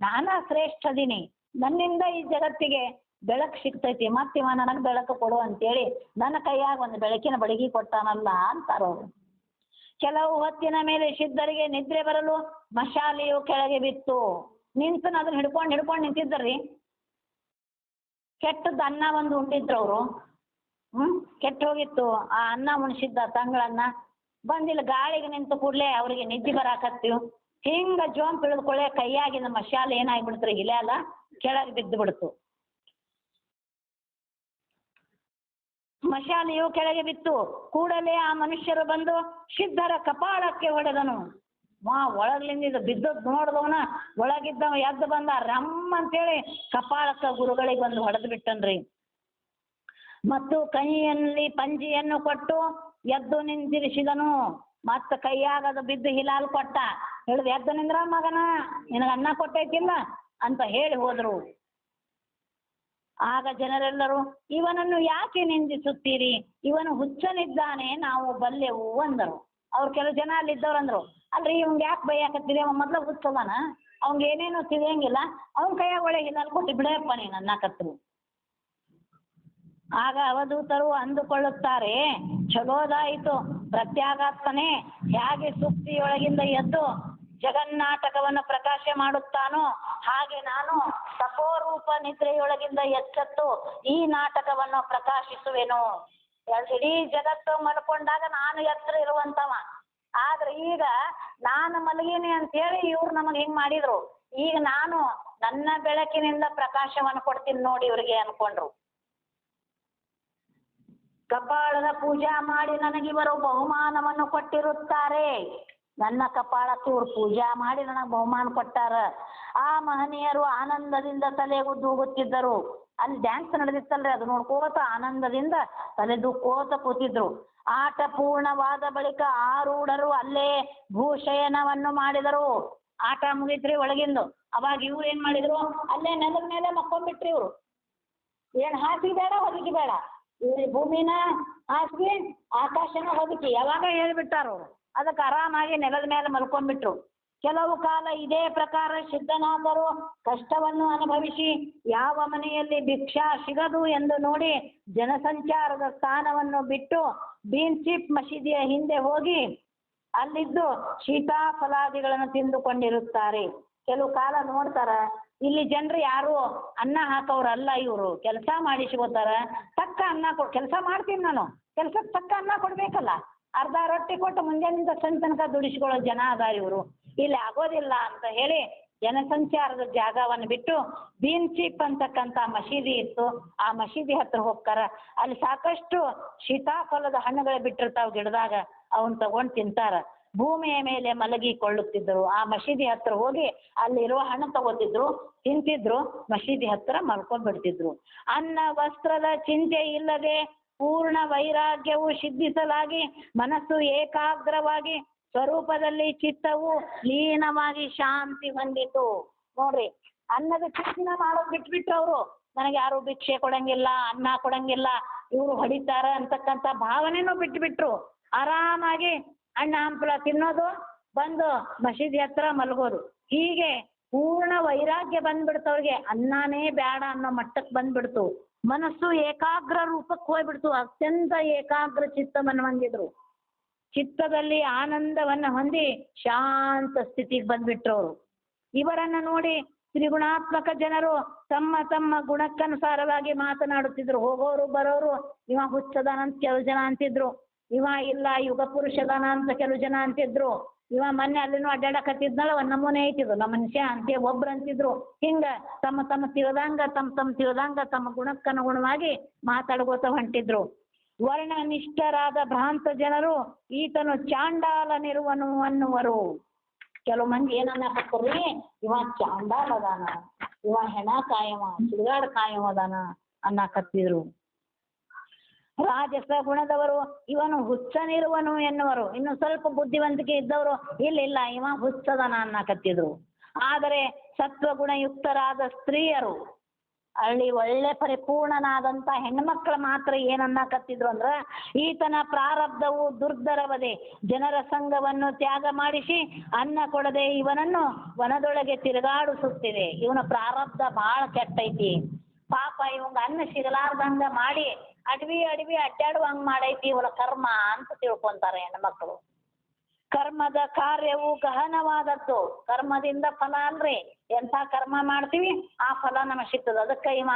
ನಾನಾ ಶ್ರೇಷ್ಠದಿನಿ. ನನ್ನಿಂದ ಈ ಜಗತ್ತಿಗೆ ಬೆಳಕು ಸಿಗ್ತೈತಿ ಮತ್ತಿವ ನನಗೆ ಬೆಳಕು ಕೊಡು ಅಂತೇಳಿ ನನ್ನ ಕೈಯಾಗ ಒಂದು ಬೆಳಕಿನ ಬಡಗಿ ಕೊಟ್ಟಾನಲ್ಲ ಅಂತಾರವ್ರು ಕೆಲವು ಹೊತ್ತಿನ ಮೇಲೆ ಸಿದ್ಧರಿಗೆ ನಿದ್ರೆ ಬರಲು ಮಶಾಲೆಯು ಕೆಳಗೆ ಬಿತ್ತು. ನಿಂತು ಅದನ್ನ ಹಿಡ್ಕೊಂಡು ಹಿಡ್ಕೊಂಡು ನಿಂತಿದ್ದರಿ ಕೆಟ್ಟದ್ದು ಅನ್ನ ಒಂದು ಉಂಡಿದ್ರು ಅವರು. ಹ್ಞೂ ಕೆಟ್ಟು ಹೋಗಿತ್ತು. ಆ ಅನ್ನ ಉಣಿಸಿದ್ದ ತಂಗಳನ್ನ ಬಂದಿಲ್ಲ, ಗಾಳಿಗೆ ನಿಂತು ಕೂಡಲೇ ಅವರಿಗೆ ನಿದ್ದೆ ಬರಾಕತ್ತೀವಿ ಹಿಂಗೆ ಜೋಮ್ ಹಿಡಿದುಕೊಳ್ಳೆ ಕೈಯಾಗಿನ ಮಶಾಲೆ ಏನಾಗ್ಬಿಡ್ತ್ರಿ ಇಲೆ ಅಲ್ಲ ಕೆಳಗೆ ಬಿದ್ದು ಬಿಡ್ತು. ಮಶಾಲೆಯು ಕೆಳಗೆ ಬಿತ್ತು. ಕೂಡಲೇ ಆ ಮನುಷ್ಯರು ಬಂದು ಸಿದ್ಧರ ಕಪಾಳಕ್ಕೆ ಹೊಡೆದನು. ಮಾ ಒಳಗ್ಲಿಂದ ಬಿದ್ದದ್ದು ನೋಡ್ದವನ, ಒಳಗಿದ್ದವ ಎದ್ದು ಬಂದ, ರಮ್ ಅಂತೇಳಿ ಕಪಾಳಕ್ಕೆ ಗುರುಗಳಿಗೆ ಬಂದು ಹೊಡೆದು ಬಿಟ್ಟನ್ರಿ. ಮತ್ತು ಕೈಯಲ್ಲಿ ಪಂಜಿಯನ್ನು ಕೊಟ್ಟು ಎದ್ದು ನಿಂತಿರಿಸಿದನು ಮತ್ತು ಕೈಯಾಗದು ಬಿದ್ದು ಹಿಲಾಲ್ ಕೊಟ್ಟ. ಹಿಡಿದು ಎದ್ದು ನಿಂದ್ರ ಮಗನ, ನಿನಗೆ ಅನ್ನ ಕೊಟ್ಟೈತಿಲ್ಲ? ಅಂತ ಹೇಳಿ ಹೋದರು. ಆಗ ಜನರೆಲ್ಲರೂ, ಇವನನ್ನು ಯಾಕೆ ನಿಂದಿಸುತ್ತೀರಿ? ಇವನು ಹುಚ್ಚನಿದ್ದಾನೆ. ನಾವು ಬಲ್ಲೆವು ಅಂದರು. ಅವ್ರು ಕೆಲವು ಜನ ಅಲ್ಲಿದ್ದವ್ರು ಅಂದರು, ಅಲ್ರಿ ಇವ್ಗೆ ಯಾಕೆ ಬೈಯಾಕತ್ತೀರಿ ಅವ ಮೊದ್ಲು ಹುಚ್ಚವನ ಅವ್ನಿಗೆ ಏನೇನು ತಿಳಿಯಂಗಿಲ್ಲ. ಅವ್ನ ಒಳ್ಳೆ ಹಿಲಾಲ್ ಕೊಟ್ಟು ಬಿಡಪ್ಪ ನೀನು ಅನ್ನಕತ್ರು ಆಗ ಅವಧೂತರು ಅಂದುಕೊಳ್ಳುತ್ತಾರೆ ಚಲೋದಾಯಿತು ಪ್ರತ್ಯಾಗಾತ್ಮನೆ ಹೇಗೆ ಸುಪ್ತಿಯೊಳಗಿಂದ ಎದ್ದು ಜಗನ್ನಾಟಕವನ್ನು ಪ್ರಕಾಶ ಮಾಡುತ್ತಾನೋ ಹಾಗೆ ನಾನು ತಪೋರೂಪ ನಿದ್ರೆಯೊಳಗಿಂದ ಎಚ್ಚೆತ್ತು ಈ ನಾಟಕವನ್ನು ಪ್ರಕಾಶಿಸುವೆನು. ಇಡೀ ಜಗತ್ತು ಮಲ್ಕೊಂಡಾಗ ನಾನು ಎತ್ತರ ಇರುವಂತವ. ಆದ್ರೆ ಈಗ ನಾನು ಮಲಗೀನಿ ಅಂತೇಳಿ ಇವ್ರು ನಮಗೆ ಹಿಂಗ್ ಮಾಡಿದ್ರು. ಈಗ ನಾನು ನನ್ನ ಬೆಳಕಿನಿಂದ ಪ್ರಕಾಶವನ್ನು ಕೊಡ್ತೀನಿ ನೋಡಿ ಇವ್ರಿಗೆ ಅನ್ಕೊಂಡ್ರು. ಕಪಾಳದ ಪೂಜಾ ಮಾಡಿ ನನಗಿವರು ಬಹುಮಾನವನ್ನು ಕೊಟ್ಟಿರುತ್ತಾರೆ. ನನ್ನ ಕಪಾಳಕ್ಕೆ ಇವ್ರು ಪೂಜಾ ಮಾಡಿ ನನಗೆ ಬಹುಮಾನ ಕೊಟ್ಟಾರ. ಆ ಮಹನೀಯರು ಆನಂದದಿಂದ ತಲೆಗುದ್ದು ಹೋಗುತ್ತಿದ್ದರು ಅಲ್ಲಿ ಡ್ಯಾನ್ಸ್ ನಡೆದಿತ್ತಲ್ರಿ, ಅದು ನೋಡ್ಕೋತ ಆನಂದದಿಂದ ತಲೆದೂಕೋತ ಕೂತಿದ್ರು. ಆಟ ಪೂರ್ಣವಾದ ಬಳಿಕ ಆರೂಢರು ಅಲ್ಲೇ ಭೂಶಯನವನ್ನು ಮಾಡಿದರು. ಆಟ ಮುಗಿತ್ರಿ ಒಳಗಿಂದು. ಅವಾಗ ಇವ್ರು ಏನ್ ಮಾಡಿದ್ರು? ಅಲ್ಲೇ ನೆಲದ ಮೇಲೆ ಮಕ್ಕೊಂಡ್ಬಿಟ್ರಿ ಇವ್ರು. ಏನ್ ಹಾಸಿ ಬೇಡ ಹೊದಿಕೆ ಬೇಡ ಇವ್ರಿ ಭೂಮಿನ ಹಾಸಿಗೆ, ಆಕಾಶನ ಹೊದಿಕೆ. ಯಾವಾಗ ಹೇಳ್ಬಿಟ್ಟಾರ ಅವ್ರು? ಅದಕ್ಕೆ ಆರಾಮಾಗಿ ನೆಲದ ಮೇಲೆ ಮಲ್ಕೊಂಡ್ಬಿಟ್ರು. ಕೆಲವು ಕಾಲ ಇದೇ ಪ್ರಕಾರ ಸಿದ್ಧನಾದರೂ ಕಷ್ಟವನ್ನು ಅನುಭವಿಸಿ ಯಾವ ಮನೆಯಲ್ಲಿ ಭಿಕ್ಷಾ ಸಿಗದು ಎಂದು ನೋಡಿ ಜನಸಂಚಾರದ ಸ್ಥಾನವನ್ನು ಬಿಟ್ಟು ಬೀನ್ಸಿಪ್ ಮಸೀದಿಯ ಹಿಂದೆ ಹೋಗಿ ಅಲ್ಲಿದ್ದು ಶೀತಾಫಲಾದಿಗಳನ್ನು ತಿಂದುಕೊಂಡಿರುತ್ತಾರೆ. ಕೆಲವು ಕಾಲ ನೋಡ್ತಾರೆ, ಇಲ್ಲಿ ಜನರು ಯಾರು ಅನ್ನ ಹಾಕೋರಲ್ಲ ಇವರು, ಕೆಲಸ ಮಾಡಿಸ್ಕೋತಾರೆ, ತಕ್ಕ ಅನ್ನ ಕೊ ಕೆಲಸ ಮಾಡ್ತೀನಿ ನಾನು, ಕೆಲ್ಸಕ್ಕೆ ತಕ್ಕ ಅನ್ನ ಕೊಡ್ಬೇಕಲ್ಲ. ಅರ್ಧ ರೊಟ್ಟಿ ಕೊಟ್ಟು ಮುಂಜಾನಿಂದ ಸಂಜೆ ತನಕ ದುಡಿಸ್ಕೊಳ್ಳೋ ಜನ ಅದಾರ ಇವರು. ಇಲ್ಲಿ ಆಗೋದಿಲ್ಲ ಅಂತ ಹೇಳಿ ಜನಸಂಚಾರದ ಜಾಗವನ್ನು ಬಿಟ್ಟು ಬೀನ್ಚಿಪ್ ಅಂತಕ್ಕಂಥ ಮಸೀದಿ ಇತ್ತು. ಆ ಮಸೀದಿ ಹತ್ರ ಹೋಗ್ತಾರ. ಅಲ್ಲಿ ಸಾಕಷ್ಟು ಸೀತಾಫಲದ ಹಣ್ಣುಗಳು ಬಿಟ್ಟಿರ್ತಾವ ಗಿಡದಾಗ. ಅವನ್ನ ತಗೊಂಡು ತಿಂತಾರ. ಭೂಮಿಯ ಮೇಲೆ ಮಲಗಿಕೊಳ್ಳುತ್ತಿದ್ದರು. ಆ ಮಸೀದಿ ಹತ್ರ ಹೋಗಿ ಅಲ್ಲಿರುವ ಹಣ್ಣು ತಗೋತಿದ್ರು. ತಿಂತಿದ್ರು. ಮಸೀದಿ ಹತ್ರ ಮಲ್ಕೊಂಡ್ಬಿಡ್ತಿದ್ರು. ಅನ್ನ, ವಸ್ತ್ರದ ಚಿಂತೆ ಇಲ್ಲದೆ ಪೂರ್ಣ ವೈರಾಗ್ಯವು ಸಿದ್ಧಿಸಲಾಗಿ, ಮನಸ್ಸು ಏಕಾಗ್ರವಾಗಿ, ಸ್ವರೂಪದಲ್ಲಿ ಚಿತ್ತವು ಲೀನವಾಗಿ ಶಾಂತಿ ಹೊಂದಿತು. ನೋಡ್ರಿ, ಅನ್ನದ ಚಿಂತನೆ ಮಾಡೋದು ಬಿಟ್ಬಿಟ್ಟು ಅವರು. ನನಗೆ ಯಾರು ಭಿಕ್ಷೆ ಕೊಡಂಗಿಲ್ಲ, ಅನ್ನ ಕೊಡಂಗಿಲ್ಲ, ಇವರು ಹೊಡಿತಾರ ಅಂತಕ್ಕಂಥ ಭಾವನೆನೂ ಬಿಟ್ಬಿಟ್ರು. ಆರಾಮಾಗಿ ಹಣ್ಣು ಹಂಪಲ ತಿನ್ನೋದು, ಬಂದು ಮಸೀದಿ ಹತ್ರ ಮಲಗೋದು. ಹೀಗೆ ಪೂರ್ಣ ವೈರಾಗ್ಯ ಬಂದ್ಬಿಡ್ತು ಅವ್ರಿಗೆ. ಅನ್ನನೇ ಬೇಡ ಅನ್ನೋ ಮಟ್ಟಕ್ಕೆ ಬಂದ್ಬಿಡ್ತು. ಮನಸ್ಸು ಏಕಾಗ್ರ ರೂಪಕ್ಕೆ ಹೋಗ್ಬಿಡ್ತು. ಅತ್ಯಂತ ಏಕಾಗ್ರ ಚಿತ್ತವನ್ನು ಹೊಂದಿದ್ರು ಚಿತ್ತದಲ್ಲಿ ಆನಂದವನ್ನು ಹೊಂದಿ ಶಾಂತ ಸ್ಥಿತಿಗೆ ಬಂದ್ಬಿಟ್ರು ಅವರು ಇವರನ್ನ ನೋಡಿ ತ್ರಿಗುಣಾತ್ಮಕ ಜನರು ತಮ್ಮ ತಮ್ಮ ಗುಣಕ್ಕನುಸಾರವಾಗಿ ಮಾತನಾಡುತ್ತಿದ್ರು. ಹೋಗೋರು ಬರೋರು, ಇವ ಹುಚ್ಚದಾನ ಅಂತ ಕೆಲವು ಜನ ಅಂತಿದ್ರು. ಇವ ಇಲ್ಲ, ಯುಗ ಪುರುಷದಾನ ಅಂತ ಕೆಲವು ಜನ ಅಂತಿದ್ರು. ಇವ ಮೊನ್ನೆ ಅಲ್ಲಿನೂ ಅಡ್ಡಾಡಕತ್ತಿದ್ನಲ್ಲ, ಒಂದ್ ನಮೂನೆ ಐತಿದ್ರು ನಮ್ಮ ಮನುಷ್ಯ ಅಂತ ಒಬ್ರು ಅಂತಿದ್ರು. ಹಿಂಗ ತಮ್ಮ ತಮ್ಮ ತಿಳಿದಂಗ, ತಮ್ಮ ತಮ್ಮ ತಿಳಿದಂಗ, ತಮ್ಮ ಗುಣಕ್ಕನುಗುಣವಾಗಿ ಮಾತಾಡ್ಕೋತ ಹೊಂಟಿದ್ರು. ವರ್ಣನಿಷ್ಠರಾದ ಭ್ರಾಂತ ಜನರು ಈತನು ಚಾಂಡಾಲನಿರುವನು ಅನ್ನುವರು. ಕೆಲವು ಮಂದಿ ಏನನ್ನ ಹಾಕ್ತಾರ ಇವ ಚಾಂಡಾಲ ಅದಾನ, ಇವ ಹೆಣ ಕಾಯವ ಸುಡುಗಾಡ ಕಾಯವ ಅದಾನ ಅನ್ನಕತ್ತಿದ್ರು. ರಾಜಸ ಗುಣದವರು, ಇವನು ಹುಚ್ಚನಿರುವನು ಎನ್ನುವರು. ಇನ್ನು ಸ್ವಲ್ಪ ಬುದ್ಧಿವಂತಿಕೆ ಇದ್ದವರು, ಇಲ್ಲ ಇಲ್ಲ, ಇವ ಹುಚ್ಚದನ ಅನ್ನಕತ್ತಿದ್ರು. ಆದರೆ ಸತ್ವಗುಣಯುಕ್ತರಾದ ಸ್ತ್ರೀಯರು, ಅಲ್ಲಿ ಒಳ್ಳೆ ಪರಿಪೂರ್ಣನಾದಂಥ ಹೆಣ್ಮಕ್ಳು ಮಾತ್ರ ಏನನ್ನಕತ್ತಿದ್ರು ಅಂದ್ರ, ಈತನ ಪ್ರಾರಬ್ಧವು ದುರ್ಧರವದೆ ಜನರ ಸಂಘವನ್ನು ತ್ಯಾಗ ಮಾಡಿಸಿ ಅನ್ನ ಕೊಡದೆ ಇವನನ್ನು ವನದೊಳಗೆ ತಿರುಗಾಡಿಸುತ್ತಿದೆ. ಇವನ ಪ್ರಾರಬ್ಧ ಬಹಳ ಕೆಟ್ಟೈತಿ. ಪಾಪ ಇವಂಗ ಅನ್ನ ಸಿಗಲಾರ್ದಂಗ ಮಾಡಿ ಅಡವಿ ಅಡವಿ ಅಡ್ಡಾಡುವಂಗ ಮಾಡೈತಿ ಇವಳ ಕರ್ಮ ಅಂತ ತಿಳ್ಕೊಂತಾರೆ ಹೆಣ್ಮಕ್ಳು ಕರ್ಮದ ಕಾರ್ಯವು ಗಹನವಾದದ್ದು. ಕರ್ಮದಿಂದ ಫಲ ಅಲ್ರಿ. ಎಂಥ ಕರ್ಮ ಮಾಡ್ತೀವಿ? ಆ ಫಲ ನಮಗೆ ಸಿಗ್ತದೆ. ಅದಕ್ಕೆ ಇವ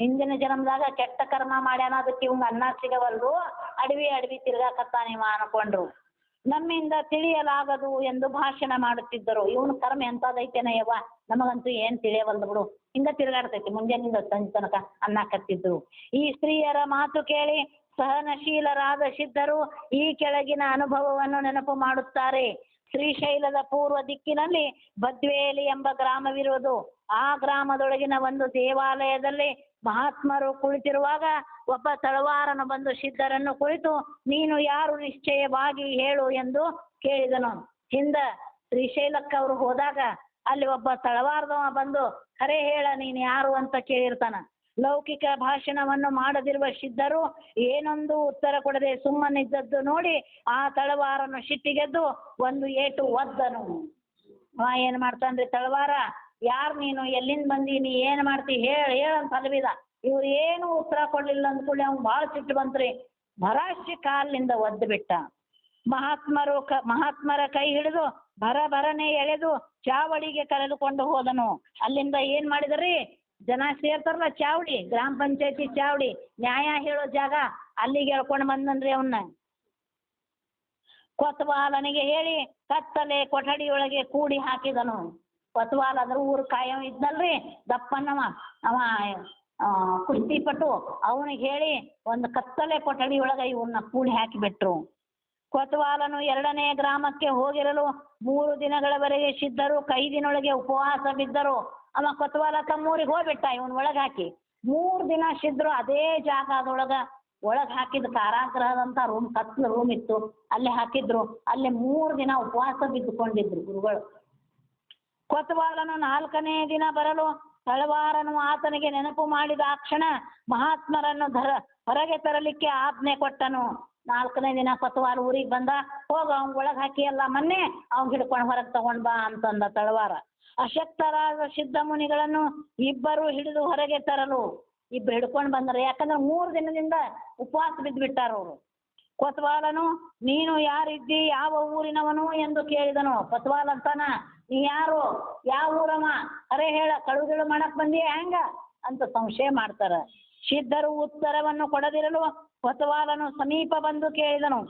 ಹಿಂದಿನ ಜನ್ಮದಾಗ ಕೆಟ್ಟ ಕರ್ಮ ಮಾಡ್ಯಾನ, ಅದಕ್ಕೆ ಇವಂಗ ಅನ್ನ ಸಿಗವಲ್ದು. ಅಡವಿ ಅಡವಿ ತಿರ್ಗಾಕತ್ತಾನ ಇವ ಅನ್ಕೊಂಡ್ರು. ನಮ್ಮಿಂದ ತಿಳಿಯಲಾಗದು ಎಂದು ಭಾಷಣ ಮಾಡುತ್ತಿದ್ದರು. ಇವನು ಕರ್ಮ ಎಂಥದೈತೇನ ಯವ್ವ. ನಮಗಂತೂ ಏನ್ ತಿಳಿಯವಲ್ದು ಬಿಡು. ಹಿಂಗ ತಿರುಗಾಡ್ತೈತಿ. ಮುಂಜಾನಿಂದ ಸಂಜೆ ತನಕ ಅನ್ನಕತ್ತಿದ್ರು ಈ ಸ್ತ್ರೀಯರ ಮಾತು ಕೇಳಿ ಸಹನಶೀಲರಾದ ಸಿದ್ಧರು ಈ ಕೆಳಗಿನ ಅನುಭವವನ್ನು ನೆನಪು ಮಾಡುತ್ತಾರೆ. ಶ್ರೀಶೈಲದ ಪೂರ್ವ ದಿಕ್ಕಿನಲ್ಲಿ ಬದ್ವೇಲಿ ಎಂಬ ಗ್ರಾಮವಿರುವುದು. ಆ ಗ್ರಾಮದೊಳಗಿನ ಒಂದು ದೇವಾಲಯದಲ್ಲಿ ಮಹಾತ್ಮರು ಕುಳಿತಿರುವಾಗ ಒಬ್ಬ ತಳವಾರನು ಬಂದು ಸಿದ್ಧರನ್ನು ಕುಳಿತು ನೀನು ಯಾರು? ನಿಶ್ಚಯವಾಗಿ ಹೇಳು ಎಂದು ಕೇಳಿದನು. ಹಿಂದ ಶ್ರೀಶೈಲಕ್ಕೆ ಅವರು ಹೋದಾಗ ಅಲ್ಲಿ ಒಬ್ಬ ತಳವಾರದವ ಬಂದು ಖರೆ ಹೇಳ, ನೀನು ಯಾರು? ಅಂತ ಕೇಳಿರ್ತಾನ. ಲೌಕಿಕ ಭಾಷಣವನ್ನು ಮಾಡದಿರುವ ಸಿದ್ಧರು ಏನೊಂದು ಉತ್ತರ ಕೊಡದೆ ಸುಮ್ಮನಿದ್ದದ್ದು ನೋಡಿ ಆ ತಳವಾರನು ಸಿಟ್ಟಿಗೆದ್ದು ಒಂದು ಏಟು ಒದ್ದನು. ಆ, ಏನ್ ಮಾಡ್ತಾನ್ರಿ ತಳವಾರ, ಯಾರ್ ನೀನು? ಎಲ್ಲಿಂದ ಬಂದಿ? ನೀ ಏನ್ ಮಾಡ್ತಿ? ಹೇಳ ಹೇಳ ಅಂತ ಹಲವಿದ ಇವ್ರು ಏನು ಉತ್ತರ ಕೊಡ್ಲಿಲ್ಲ ಅಂದ್ಕೊಳ್ಳಿ ಅವ್ನು ಭಾಳ ಸಿಟ್ಟು ಬಂತ್ರಿ. ಭರಾಶಿ ಕಾಲಿನಿಂದ ಒದ್ದು ಬಿಟ್ಟ. ಮಹಾತ್ಮರು ಕ, ಮಹಾತ್ಮರ ಕೈ ಹಿಡಿದು ಬರ ಭರನೆ ಎಳೆದು ಚಾವಡಿಗೆ ಕರೆದುಕೊಂಡು ಹೋದನು. ಅಲ್ಲಿಂದ ಏನ್ ಮಾಡಿದ್ರಿ? ಜನ ಸೇರ್ತಾರಲ್ಲ ಚಾವಡಿ, ಗ್ರಾಮ ಪಂಚಾಯತಿ ಚಾವಡಿ, ನ್ಯಾಯ ಹೇಳೋ ಜಾಗ ಅಲ್ಲಿಗೆ ಎಳ್ಕೊಂಡು ಬಂದನ್ರಿ ಅವನ್ನ ಕೊತ್ವಾಲನಿಗೆ ಹೇಳಿ ಕತ್ತಲೆ ಕೊಠಡಿಯೊಳಗೆ ಕೂಡಿ ಹಾಕಿದನು. ಕೊತ್ವಾಲ ಅಂದ್ರೆ ಊರು ಕಾಯವ ಇದ್ನಲ್ರಿ, ದಪ್ಪನವ, ಅವ ಕುಸ್ತಿಪಟು, ಅವನಿಗೆ ಹೇಳಿ ಒಂದು ಕತ್ತಲೆ ಕೊಠಡಿ ಇವನ್ನ ಕೂಡಿ ಹಾಕಿಬಿಟ್ರು. ಕೊತ್ವಾಲನು ಎರಡನೇ ಗ್ರಾಮಕ್ಕೆ ಹೋಗಿರಲು ಮೂರು ದಿನಗಳವರೆಗೆ ಸಿದ್ಧರು, ಕೈದಿನೊಳಗೆ ಉಪವಾಸ ಬಿದ್ದರು. ಅವ ಕೊತ್ವಾಲ ತಮ್ಮೂರಿಗೆ ಹೋಗ್ಬಿಟ್ಟ ಇವನ್ ಒಳಗೆ ಹಾಕಿ. ಮೂರು ದಿನ ಶಿದ್ರು ಅದೇ ಜಾಗದೊಳಗ ಒಳಗೆ ಹಾಕಿದ ಕಾರಾಗ್ರಹದಂತ ರೂಮ್ ಕತ್ಲ ರೂಮ್ ಇತ್ತು. ಅಲ್ಲಿ ಹಾಕಿದ್ರು. ಅಲ್ಲಿ ಮೂರು ದಿನ ಉಪವಾಸ ಬಿದ್ದುಕೊಂಡಿದ್ರು ಗುರುಗಳು. ಕೊತ್ವಾಲನು ನಾಲ್ಕನೇ ದಿನ ಬರಲು ತಳವಾರನು ಆತನಿಗೆ ನೆನಪು ಮಾಡಿದ ಆ ಕ್ಷಣ ಮಹಾತ್ಮರನ್ನು ಧರ, ಹೊರಗೆ ತರಲಿಕ್ಕೆ ಆಜ್ಞೆ ಕೊಟ್ಟನು. ನಾಲ್ಕನೇ ದಿನ ಕೊತ್ವಾಲ ಊರಿಗೆ ಬಂದ, ಹೋಗ, ಅವ್ನ ಒಳಗೆ ಹಾಕಿ ಎಲ್ಲ ಮೊನ್ನೆ, ಅವ್ನ್ ಹಿಡ್ಕೊಂಡು ಹೊರಗೆ ತಗೊಂಡ್ ಬಾ ಅಂತಂದ ತಳವಾರ. ಅಶಕ್ತರಾದ ಸಿದ್ಧ ಮುನಿಗಳನ್ನು ಇಬ್ಬರು ಹಿಡಿದು ಹೊರಗೆ ತರಲು ಇಬ್ರು ಹಿಡ್ಕೊಂಡು ಬಂದರು. ಯಾಕಂದ್ರೆ ಮೂರು ದಿನದಿಂದ ಉಪವಾಸ ಬಿದ್ದುಬಿಟ್ಟಾರ ಅವರು. ಕೊತ್ವಾಲನು, ನೀನು ಯಾರಿದ್ದಿ? ಯಾವ ಊರಿನವನು? ಎಂದು ಕೇಳಿದನು. ಕೊತ್ವಾಲ ಅಂತಾನ, ನೀ ಯಾರು? ಯಾವ ಊರವ? ಅರೆ ಹೇಳ ಕಳುಗಿಳು ಮಾಡಕ್ ಬಂದಿ ಹೆಂಗ? ಅಂತ ಸಂಶಯ ಮಾಡ್ತಾರ. ಸಿದ್ಧರು ಉತ್ತರವನ್ನು ಕೊಡದಿರಲು ಕೊತ್ವಾಲನು ಸಮೀಪ ಬಂದು ಕೇಳಿದನು.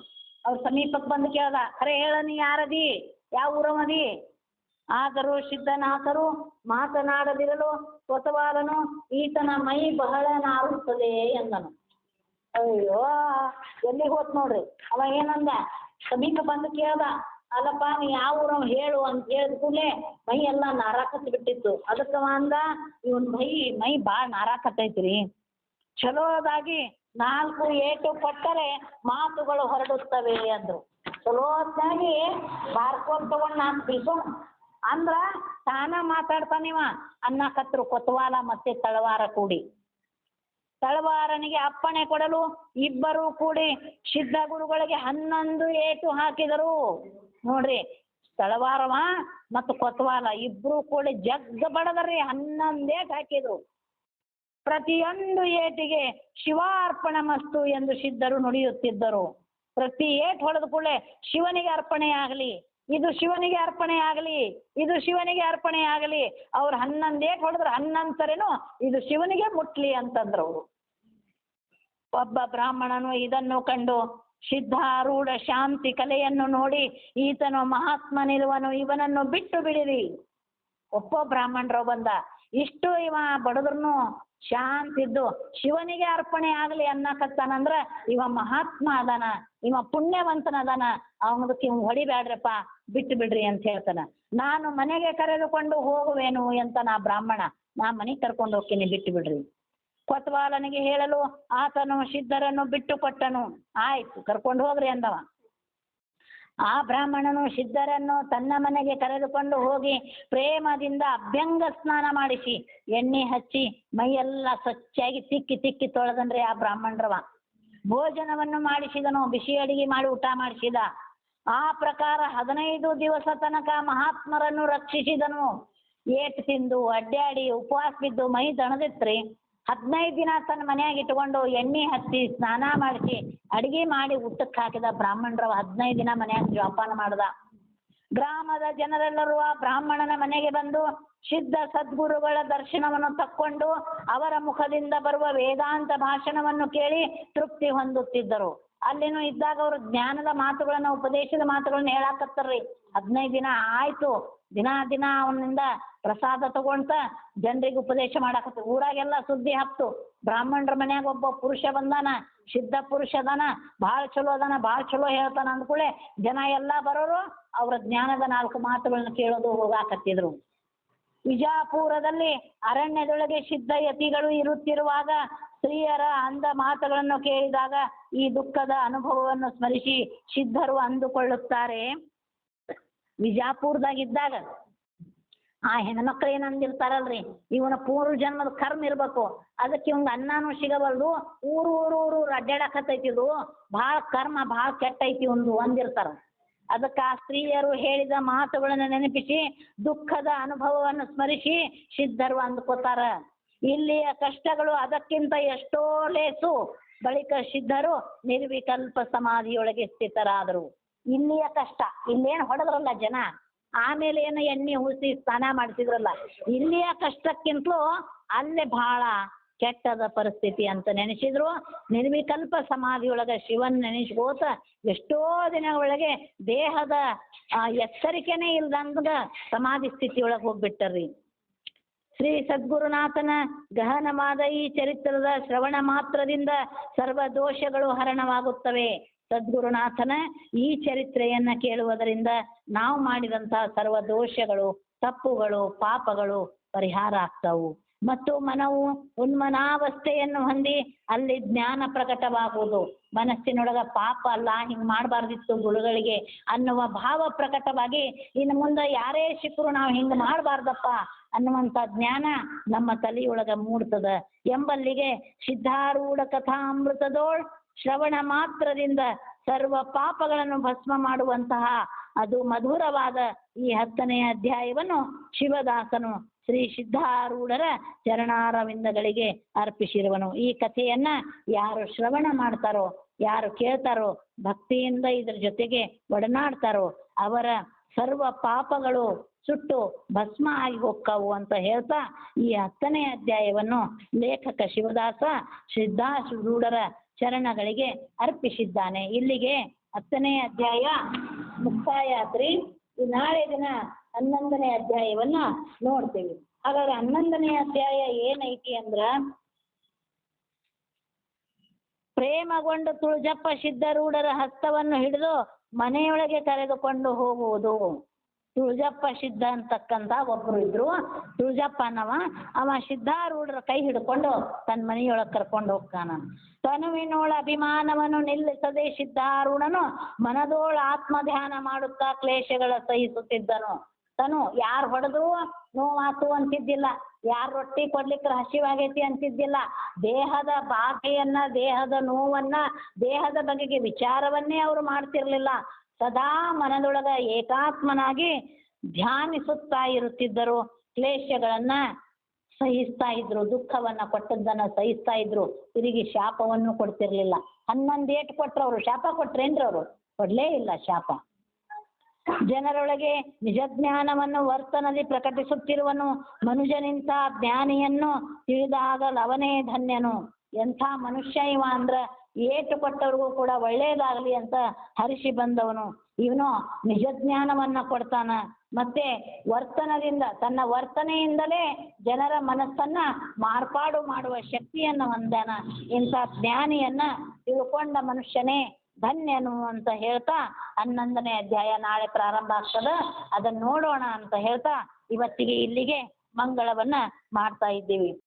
ಅವ್ರು ಸಮೀಪಕ್ಕೆ ಬಂದು ಕೇಳ್ದ, ಅರೆ ಹೇಳ, ನೀ ಯಾರದಿ? ಯಾವ ಊರವದಿ? ಆದರೂ ಸಿದ್ಧನಾಥರು ಮಾತನಾಡದಿರಲು ಕೊತವಾಲನು ಈತನ ಮೈ ಬಹಳ ನಾರುತ್ತದೆ ಎಂದನು. ಅಯ್ಯೋ, ಎಲ್ಲಿ ಹೋತ್ ನೋಡ್ರಿ? ಅವ ಏನಂದ? ಸಮೀಪ ಬಂದು ಕೇಳ್ದ, ಅಲ್ಲಪ್ಪ, ನೀ ಯಾವ ಊರ ಹೇಳು ಅಂತ ಹೇಳಿದ ಕೂಡಲೇ ಮೈ ಎಲ್ಲ ನಾರಾಕತ್ ಬಿಟ್ಟಿತ್ತು. ಅದಕ್ಕವ ಅಂದ, ಇವನ್ ಮೈ ಮೈ ಭಾಳ ನಾರಾಕತ್ತೈತ್ರಿ. ಚಲೋದಾಗಿ ನಾಲ್ಕು ಏಟು ಕೊಟ್ಟರೆ ಮಾತುಗಳು ಹೊರಡುತ್ತವೆ ಅಂದ್ರು. ಚಲೋತ್ನಾಗಿ ಬಾರ್ಕೊಂಡ್ ತಗೊಂಡ್ ನಾನು ಬೀಸೋಣ ಅಂದ್ರ ತಾನ ಮಾತಾಡ್ತಾನಿವ ಅನ್ನಕತ್ರು ಕೊತ್ವಾಲ ಮತ್ತೆ ತಳವಾರ ಕೂಡಿ. ತಳವಾರನಿಗೆ ಅಪ್ಪಣೆ ಕೊಡಲು ಇಬ್ಬರು ಕೂಡಿ ಸಿದ್ಧ ಗುರುಗಳಿಗೆ ಹನ್ನೊಂದು ಏಟು ಹಾಕಿದರು. ನೋಡ್ರಿ, ತಳವಾರವ ಮತ್ತು ಕೊತ್ವಾಲ ಇಬ್ರು ಕೂಡಿ ಜಗ್ಗ ಬಡದರ್ರಿ ಹನ್ನೊಂದು ಏಟು ಹಾಕಿದ್ರು. ಪ್ರತಿಯೊಂದು ಏಟಿಗೆ ಶಿವಾರ್ಪಣ ಮಸ್ತು ಎಂದು ಸಿದ್ಧರು ನುಡಿಯುತ್ತಿದ್ದರು. ಪ್ರತಿ ಏಟು ಹೊಡೆದ ಕೂಡಲೇ ಶಿವನಿಗೆ ಅರ್ಪಣೆ ಆಗಲಿ ಇದು ಶಿವನಿಗೆ ಅರ್ಪಣೆ ಆಗಲಿ, ಇದು ಶಿವನಿಗೆ ಅರ್ಪಣೆ ಆಗಲಿ, ಅವ್ರು ಹನ್ನೊಂದು ಹೊಡೆದ್ರು ಹನ್ನೊಂದು ಇದು ಶಿವನಿಗೆ ಮುಟ್ಲಿ ಅಂತಂದ್ರು ಅವರು. ಒಬ್ಬ ಬ್ರಾಹ್ಮಣನು ಇದನ್ನು ಕಂಡು ಸಿದ್ಧಾರೂಢ ಶಾಂತಿ ಕಲೆಯನ್ನು ನೋಡಿ ಈತನು ಮಹಾತ್ಮನಿರುವನು ಇವನನ್ನು ಬಿಟ್ಟು ಬಿಡಿರಿ. ಒಬ್ಬ ಬ್ರಾಹ್ಮಣರು ಬಂದ ಇಷ್ಟು ಇವ ಬಡದ್ರೂ ಶಾಂತಿ ಇದ್ದು ಶಿವನಿಗೆ ಅರ್ಪಣೆ ಆಗಲಿ ಅನ್ನಕತ್ತಾನಂದ್ರ ಇವ ಮಹಾತ್ಮ ಅದಾನ, ಇವ ಪುಣ್ಯವಂತನ ಅದಾನ ಅವನದಕ್ಕೆ ಇವ್ ಹೊಡಿಬ್ಯಾಡ್ರಪ್ಪ ಬಿಟ್ಟು ಬಿಡ್ರಿ ಅಂತ ಹೇಳ್ತಾನ. ನಾನು ಮನೆಗೆ ಕರೆದುಕೊಂಡು ಹೋಗುವೇನು ಅಂತ ನಾ ಬ್ರಾಹ್ಮಣ, ನಾ ಮನೆಗೆ ಕರ್ಕೊಂಡು ಹೋಗ್ತೀನಿ, ಬಿಟ್ಟು ಬಿಡ್ರಿ. ಕೊತ್ವಾಲನಿಗೆ ಹೇಳಲು ಆತನು ಸಿದ್ಧರನ್ನು ಬಿಟ್ಟು ಕೊಟ್ಟನು. ಆಯ್ತು, ಕರ್ಕೊಂಡು ಹೋಗ್ರಿ ಅಂದವ. ಆ ಬ್ರಾಹ್ಮಣನು ಸಿದ್ಧರನ್ನು ತನ್ನ ಮನೆಗೆ ಕರೆದುಕೊಂಡು ಹೋಗಿ ಪ್ರೇಮದಿಂದ ಅಭ್ಯಂಗ ಸ್ನಾನ ಮಾಡಿಸಿ, ಎಣ್ಣೆ ಹಚ್ಚಿ, ಮೈಯೆಲ್ಲ ಸ್ವಚ್ಛಾಗಿ ತಿಕ್ಕಿ ತಿಕ್ಕಿ ತೊಳೆದನ್ರಿ ಆ ಬ್ರಾಹ್ಮಣರವ. ಭೋಜನವನ್ನು ಮಾಡಿಸಿದನು, ಬಿಸಿ ಅಡಿಗೆ ಮಾಡಿ ಊಟ ಮಾಡಿಸಿದ. ಆ ಪ್ರಕಾರ ಹದಿನೈದು ದಿವಸ ತನಕ ಮಹಾತ್ಮರನ್ನು ರಕ್ಷಿಸಿದನು. ಏಟ್ ತಿಂದು, ಅಡ್ಡಾಡಿ, ಉಪವಾಸ ಬಿದ್ದು, ಮೈ ದಣದಿತ್ರಿ. ಹದಿನೈದು ದಿನ ತನ್ನ ಮನ್ಯಾಗ ಇಟ್ಕೊಂಡು ಎಣ್ಣೆ ಹಚ್ಚಿ ಸ್ನಾನ ಮಾಡಿಸಿ ಅಡಿಗೆ ಮಾಡಿ ಊಟಕ್ಕೆ ಹಾಕಿದ ಬ್ರಾಹ್ಮಣರವ ಹದಿನೈದು ದಿನ ಮನ್ಯಾಗ ಜೋಪಾನ ಮಾಡ್ದ. ಗ್ರಾಮದ ಜನರೆಲ್ಲರೂ ಆ ಬ್ರಾಹ್ಮಣನ ಮನೆಗೆ ಬಂದು ಸಿದ್ಧ ಸದ್ಗುರುಗಳ ದರ್ಶನವನ್ನು ತಕ್ಕೊಂಡು ಅವರ ಮುಖದಿಂದ ಬರುವ ವೇದಾಂತ ಭಾಷಣವನ್ನು ಕೇಳಿ ತೃಪ್ತಿ ಹೊಂದುತ್ತಿದ್ದರು. ಅಲ್ಲಿನೂ ಇದ್ದಾಗ ಅವರು ಜ್ಞಾನದ ಮಾತುಗಳನ್ನ ಉಪದೇಶದ ಮಾತುಗಳನ್ನ ಹೇಳಾಕತ್ತಾರ್ರಿ. ಹದಿನೈದು ದಿನ ಆಯ್ತು. ದಿನ ದಿನ ಅವನಿಂದ ಪ್ರಸಾದ ತಗೊಂತ ಜನರಿಗೆ ಉಪದೇಶ ಮಾಡಾಕತ್ತ. ಊರಾಗೆಲ್ಲ ಸುದ್ದಿ ಹತ್ತು. ಬ್ರಾಹ್ಮಣರ ಮನ್ಯಾಗ ಒಬ್ಬ ಪುರುಷ ಬಂದಾನ ಸಿದ್ಧ ಪುರುಷ ಅದಾನ, ಭಾಳ ಚಲೋ ಅದಾನ, ಭಾಳ ಚಲೋ ಹೇಳ್ತಾನ ಕೂಡಲೇ ಜನ ಎಲ್ಲ ಬರೋರು ಅವರ ಜ್ಞಾನದ ನಾಲ್ಕು ಮಾತುಗಳನ್ನ ಕೇಳೋದು ಹೋಗಾಕತ್ತಿದ್ರು. ವಿಜಾಪುರದಲ್ಲಿ ಅರಣ್ಯದೊಳಗೆ ಸಿದ್ಧ ಯತಿಗಳು ಇರುತ್ತಿರುವಾಗ ಸ್ತ್ರೀಯರ ಅಂದ ಮಾತುಗಳನ್ನು ಕೇಳಿದಾಗ ಈ ದುಃಖದ ಅನುಭವವನ್ನು ಸ್ಮರಿಸಿ ಸಿದ್ಧರು ಅಂದುಕೊಳ್ಳುತ್ತಾರೆ. ವಿಜಾಪುರದಾಗಿದ್ದಾಗ ಆ ಹೆಣ್ಮಕ್ಳು ಏನು ಅಂದಿರ್ತಾರಲ್ರಿ ಇವನ ಪೂರ್ವ ಜನ್ಮದ ಕರ್ಮ ಇರ್ಬೇಕು, ಅದಕ್ಕೆ ಇವಂಗ ಅನ್ನನೂ ಸಿಗಬಲ್ದು ಊರು ಊರು ಊರು ಅಡ್ಡಾಡಕತೈತಿ ಇದು, ಭಾಳ ಕರ್ಮ, ಭಾಳ ಕೆಟ್ಟೈತಿ ಒಂದು ಅಂದಿರ್ತಾರ. ಅದಕ್ಕೆ ಆ ಸ್ತ್ರೀಯರು ಹೇಳಿದ ಮಾತುಗಳನ್ನು ನೆನಪಿಸಿ, ದುಃಖದ ಅನುಭವವನ್ನು ಸ್ಮರಿಸಿ, ಸಿದ್ಧರು ಅಂದ್ಕೋತಾರ. ಇಲ್ಲಿಯ ಕಷ್ಟಗಳು ಅದಕ್ಕಿಂತ ಎಷ್ಟೋ ಲೇಸು, ಬಳಿಕ ಸಿದ್ಧರು ನಿರ್ವಿಕಲ್ಪ ಸಮಾಧಿಯೊಳಗೆ ಸ್ಥಿತರಾದರು. ಇಲ್ಲಿಯ ಕಷ್ಟ ಇಲ್ಲೇನು ಹೊಡೆದ್ರಲ್ಲ ಜನ? ಆಮೇಲೆ ಏನು ಎಣ್ಣೆ ಉಸಿ ಸ್ನಾನ ಮಾಡಿಸಿದ್ರಲ್ಲ? ಇಲ್ಲಿಯ ಕಷ್ಟಕ್ಕಿಂತಲೂ ಅಲ್ಲೇ ಭಾಳ ಕೆಟ್ಟದ ಪರಿಸ್ಥಿತಿ ಅಂತ ನೆನೆಸಿದ್ರು. ನಿರ್ವಿಕಲ್ಪ ಸಮಾಧಿಯೊಳಗೆ ಶಿವನ್ ನೆನೆಸ್ಕೋತ ಎಷ್ಟೋ ದಿನಗಳೊಳಗೆ ದೇಹದ ಆ, ಎಚ್ಚರಿಕೆನೇ ಇಲ್ದಂಗ ಸಮಾಧಿ ಸ್ಥಿತಿಯೊಳಗೆ ಹೋಗ್ಬಿಟ್ಟರ್ರಿ. ಶ್ರೀ ಸದ್ಗುರುನಾಥನ ಗಹನವಾದ ಈ ಚರಿತ್ರದ ಶ್ರವಣ ಮಾತ್ರದಿಂದ ಸರ್ವ ದೋಷಗಳು ಹರಣವಾಗುತ್ತವೆ. ಸದ್ಗುರುನಾಥನ ಈ ಚರಿತ್ರೆಯನ್ನು ಕೇಳುವುದರಿಂದ ನಾವು ಮಾಡಿದಂತಹ ಸರ್ವ ದೋಷಗಳು, ತಪ್ಪುಗಳು, ಪಾಪಗಳು ಪರಿಹಾರ ಆಗ್ತಾವು. ಮತ್ತು ಮನವು ಉನ್ಮನಾವಸ್ಥೆಯನ್ನು ಹೊಂದಿ ಅಲ್ಲಿ ಜ್ಞಾನ ಪ್ರಕಟವಾಗುವುದು. ಮನಸ್ಸಿನೊಳಗ ಪಾಪ ಅಲ್ಲ, ಹಿಂಗೆ ಮಾಡಬಾರ್ದಿತ್ತು ಗುರುಗಳಿಗೆ ಅನ್ನುವ ಭಾವ ಪ್ರಕಟವಾಗಿ ಇನ್ನು ಮುಂದೆ ಯಾರೇ ಸಿಕ್ಕರು ನಾವು ಹಿಂಗೆ ಮಾಡಬಾರ್ದಪ್ಪ ಅನ್ನುವಂತ ಜ್ಞಾನ ನಮ್ಮ ತಲೆಯೊಳಗ ಮೂಡ್ತದ. ಎಂಬಲ್ಲಿಗೆ ಸಿದ್ಧಾರೂಢ ಕಥಾಮೃತದೋಳ್ ಶ್ರವಣ ಮಾತ್ರದಿಂದ ಸರ್ವ ಪಾಪಗಳನ್ನು ಭಸ್ಮ ಮಾಡುವಂತಹ ಅದು ಮಧುರವಾದ ಈ ಹತ್ತನೆಯ ಅಧ್ಯಾಯವನ್ನು ಶಿವದಾಸನು ಶ್ರೀ ಸಿದ್ಧಾರೂಢರ ಚರಣಾರವಿಂದಗಳಿಗೆ ಅರ್ಪಿಸಿರುವನು. ಈ ಕಥೆಯನ್ನ ಯಾರು ಶ್ರವಣ ಮಾಡ್ತಾರೋ, ಯಾರು ಕೇಳ್ತಾರೋ, ಭಕ್ತಿಯಿಂದ ಇದ್ರ ಜೊತೆಗೆ ಒಡನಾಡ್ತಾರೋ, ಅವರ ಸರ್ವ ಪಾಪಗಳು ಸುಟ್ಟು ಭಸ್ಮ ಆಗಿ ಹೋಕ್ಕವು ಅಂತ ಹೇಳ್ತಾ ಈ ಹತ್ತನೇ ಅಧ್ಯಾಯವನ್ನು ಲೇಖಕ ಶಿವದಾಸ ಸಿದ್ಧಾರೂಢರ ಚರಣಗಳಿಗೆ ಅರ್ಪಿಸಿದ್ದಾನೆ. ಇಲ್ಲಿಗೆ ಹತ್ತನೇ ಅಧ್ಯಾಯ ಮುಕ್ತಾಯ ಆತ್ರಿ ನಾಳೆ ದಿನ ಹನ್ನೊಂದನೇ ಅಧ್ಯಾಯವನ್ನ ನೋಡ್ತೀವಿ. ಹಾಗಾದ್ರೆ ಹನ್ನೊಂದನೇ ಅಧ್ಯಾಯ ಏನೈತಿ ಅಂದ್ರ, ಪ್ರೇಮಗೊಂಡು ತುಳಜಪ್ಪ ಸಿದ್ಧರೂಢರ ಹಸ್ತವನ್ನು ಹಿಡಿದು ಮನೆಯೊಳಗೆ ಕರೆದುಕೊಂಡು ಹೋಗುವುದು. ತುಳಜಪ್ಪ ಸಿದ್ಧ ಅಂತಕ್ಕಂಥ ಒಬ್ರು ಇದ್ರು. ತುಳಜಪ್ಪ ಅನ್ನವ ಅವ ಸಿದ್ಧಾರೂಢರ ಕೈ ಹಿಡ್ಕೊಂಡು ತನ್ನ ಮನೆಯೊಳಗೆ ಕರ್ಕೊಂಡು ಹೋಗ್ತಾನ. ತನುವಿನೋಳ ಅಭಿಮಾನವನ್ನು ನಿಲ್ಲಿಸದೆ ಸಿದ್ಧಾರೂಢನು ಮನದೋಳ ಆತ್ಮಧ್ಯಾನ ಮಾಡುತ್ತಾ ಕ್ಲೇಶಗಳ ಸಹಿಸುತ್ತಿದ್ದನು. ತನು ಯಾರು ಹೊಡೆದ್ರು ನೋವಾತು ಅಂತಿದ್ದಿಲ್ಲ, ಯಾರು ರೊಟ್ಟಿ ಕೊಡ್ಲಿಕ್ಕೆ ಹಸಿವಾಗೈತಿ ಅಂತಿದ್ದಿಲ್ಲ. ದೇಹದ ಬಾಧೆಯನ್ನ, ದೇಹದ ನೋವನ್ನ, ದೇಹದ ಬಗೆಗೆ ವಿಚಾರವನ್ನೇ ಅವರು ಮಾಡ್ತಿರ್ಲಿಲ್ಲ. ಸದಾ ಮನದೊಳಗ ಏಕಾತ್ಮನಾಗಿ ಧ್ಯಾನಿಸುತ್ತಾ ಇರುತ್ತಿದ್ದರು. ಕ್ಲೇಶಗಳನ್ನ ಸಹಿಸ್ತಾ ಇದ್ರು, ದುಃಖವನ್ನ ಕೊಟ್ಟದ್ದನ್ನ ಸಹಿಸ್ತಾ ಇದ್ರು. ತಿರುಗಿ ಶಾಪವನ್ನು ಕೊಡ್ತಿರ್ಲಿಲ್ಲ. ಹನ್ನೊಂದು ಏಟು ಕೊಟ್ರು ಅವರು, ಶಾಪ ಕೊಟ್ರೇನ್ರಿ ಅವರು? ಕೊಡ್ಲೇ ಇಲ್ಲ ಶಾಪ. ಜನರೊಳಗೆ ನಿಜಜ್ಞಾನವನ್ನು ವರ್ತನದಿ ಪ್ರಕಟಿಸುತ್ತಿರುವನು ಮನುಜನಿಂತ ಜ್ಞಾನಿಯನ್ನು ತಿಳಿದಾಗಲು ಅವನೇ ಧನ್ಯನು. ಎಂಥ ಮನುಷ್ಯ ಇವ ಅಂದ್ರ ಏಟು ಕೊಟ್ಟವ್ರಿಗೂ ಕೂಡ ಒಳ್ಳೆಯದಾಗಲಿ ಅಂತ ಹರಿಸಿ ಬಂದವನು. ಇವನು ನಿಜ ಜ್ಞಾನವನ್ನು ಕೊಡ್ತಾನ. ಮತ್ತೆ ವರ್ತನದಿಂದ, ತನ್ನ ವರ್ತನೆಯಿಂದಲೇ ಜನರ ಮನಸ್ಸನ್ನ ಮಾರ್ಪಾಡು ಮಾಡುವ ಶಕ್ತಿಯನ್ನು ಹೊಂದಾನ. ಇಂಥ ಜ್ಞಾನಿಯನ್ನ ತಿಳ್ಕೊಂಡ ಮನುಷ್ಯನೇ ಧನ್ಯನು ಅಂತ ಹೇಳ್ತಾ ಹನ್ನೊಂದನೇ ಅಧ್ಯಾಯ ನಾಳೆ ಪ್ರಾರಂಭ ಆಗ್ತದ. ಅದನ್ನ ನೋಡೋಣ ಅಂತ ಹೇಳ್ತಾ ಇವತ್ತಿಗೆ ಇಲ್ಲಿಗೆ ಮಂಗಳವನ್ನ ಮಾಡ್ತಾ ಇದ್ದೀವಿ.